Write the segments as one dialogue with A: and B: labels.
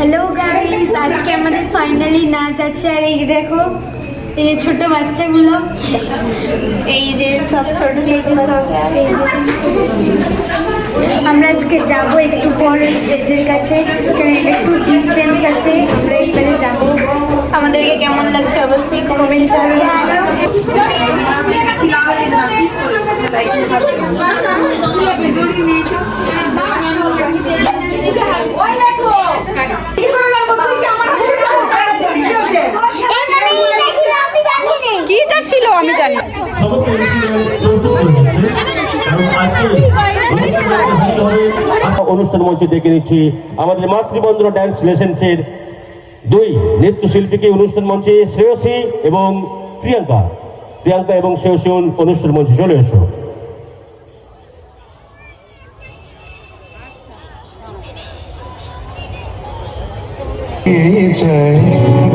A: Hello guys আজকে আমাদের finally নাচ আছে। আর এই যে দেখো, এই যে ছোট বাচ্চাগুলো, এই যে সব ছোট ছোট সব আমরা আজকে যাব একটু পর স্টেজের কাছে। একটু ডিস্টেন্স আছে, আমরা এখানে যাব। আমাদেরকে কেমন লাগছে অবশ্যই কমেন্ট করবে
B: অনুষ্ঠান মঞ্চে ডেকে নিচ্ছি। আমাদের মাতৃবন্ধনা ড্যান্স লেসেন্সের দুই নৃত্যশিল্পীকে অনুষ্ঠান মঞ্চে শ্রেয়সী এবং প্রিয়াঙ্কা। প্রিয়াঙ্কা এবং শ্রেয়সী অনুষ্ঠান মঞ্চে চলে এসো।
C: চাই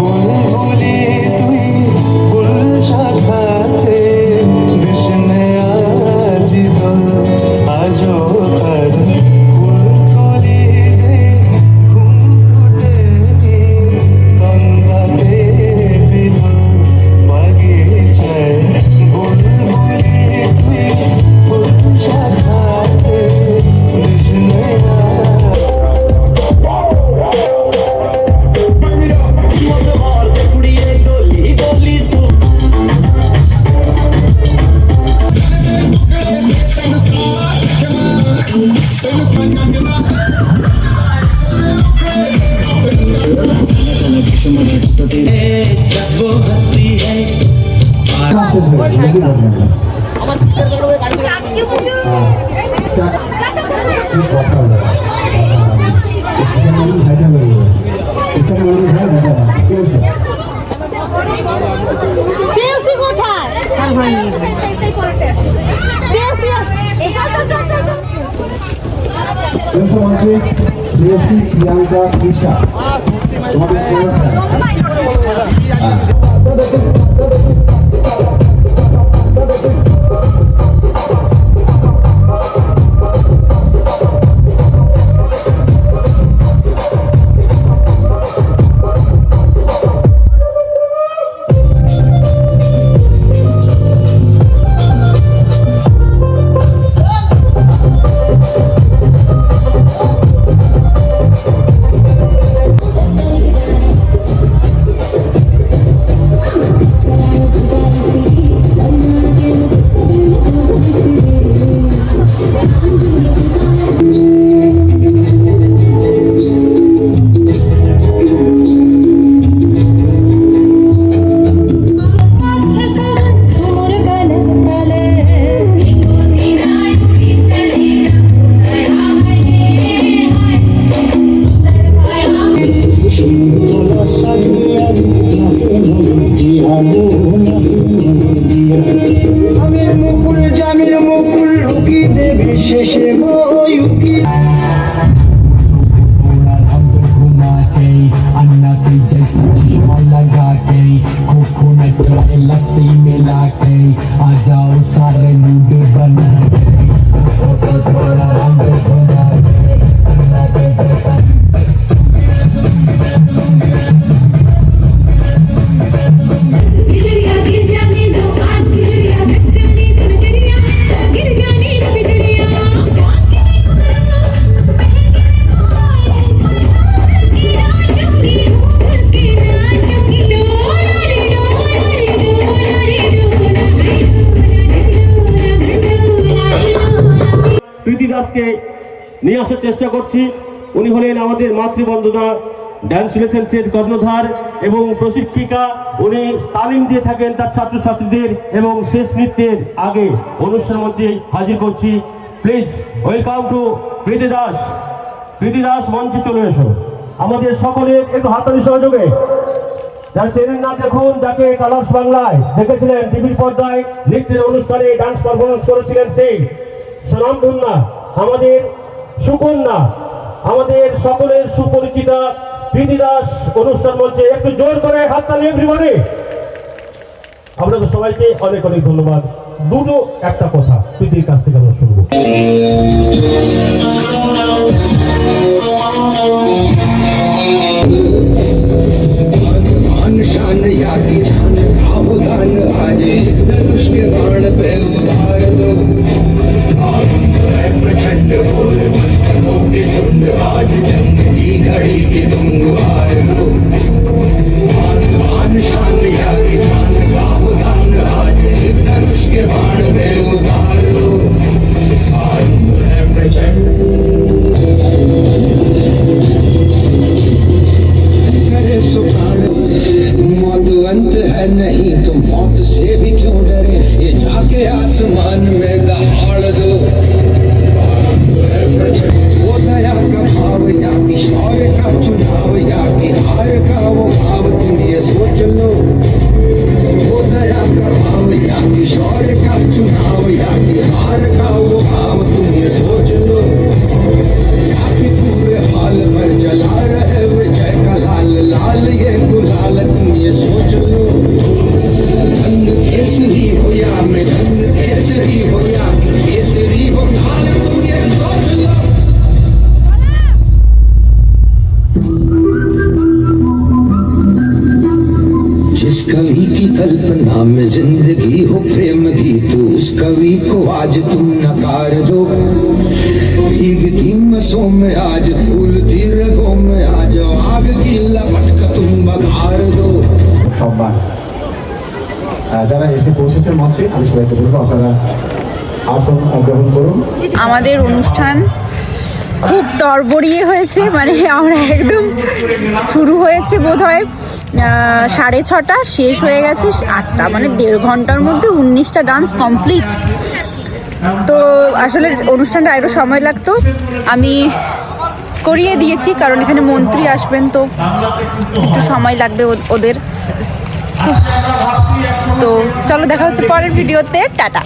A: শ্রেয়সী কোথায়? শ্রেয়সী
D: মঞ্চে শ্রেয়সী প্রিয়াঙ্কা
E: 快点，快点，快点，快点，快点，点，लस्सी मिला के आ जाओ सारे मूड बना के थोड़ा रंग
B: দাসকে নিয়ে আসার চেষ্টা করছি। উনি হলেন আমাদের মাতৃবন্দনা ড্যান্স লেসেন্সের কর্ণধার এবং প্রশিক্ষিকা। উনি তালিম দিয়ে থাকেন তার ছাত্রছাত্রীদের এবং শেষ নৃত্যের আগে অনুষ্ঠান মধ্যে হাজির করছি। Please, welcome to Preeti Das. Preeti Das মঞ্চে চলে এসো। আমাদের সকলের একটু হাতালি সহযোগে। যারা চেনেন না দেখুন, যাকে কালার্স বাংলায় দেখেছিলেন, টিভির পর্দায় নৃত্যের অনুষ্ঠানে ডান্স পারফরমেন্স করেছিলেন সেই সুনামধন্যা আমাদের সুকন্যা, আমাদের সকলের সুপরিচিতা প্রীতি দাস অনুষ্ঠান মঞ্চে একটু জোর করে হাত তালি এভরিবারে আপনাদের সবাইকে অনেক অনেক ধন্যবাদ। দুটো একটা কথা প্রীতির কাছ থেকে আমরা শুনব।
F: मौत से भी क्यों डरे? ये जाके आसमान में दहाड़ दो। वो दया का भाव या किशोर का जिस कवि की कल्पना में जिंदगी हो प्रेम गीत उस कवि को आज तुम नकार दो भीगती मसों में आज फूलती रगों में आज आग की लपट का तुम बघार दो
D: সম্মান আহ, যারা এসে পৌঁছেছেন মঞ্চে আমি সবাইকে বলবো আপনারা আসন গ্রহণ করুন
E: আমাদের অনুষ্ঠান খুব তরবরিয়ে হয়েছে মানে আমরা একদম শুরু হয়েছে বোধ হয় সাড়ে ছটা, শেষ হয়ে গেছে আটটা মানে দেড় ঘণ্টার মধ্যে উনিশটা ডান্স কমপ্লিট তো আসলে অনুষ্ঠানটা আরও সময় লাগতো। আমি করিয়ে দিয়েছি, কারণ এখানে মন্ত্রী আসবেন তো একটু সময় লাগবে ওদের। তো চলো দেখা হচ্ছে পরের ভিডিওতে, টাটা।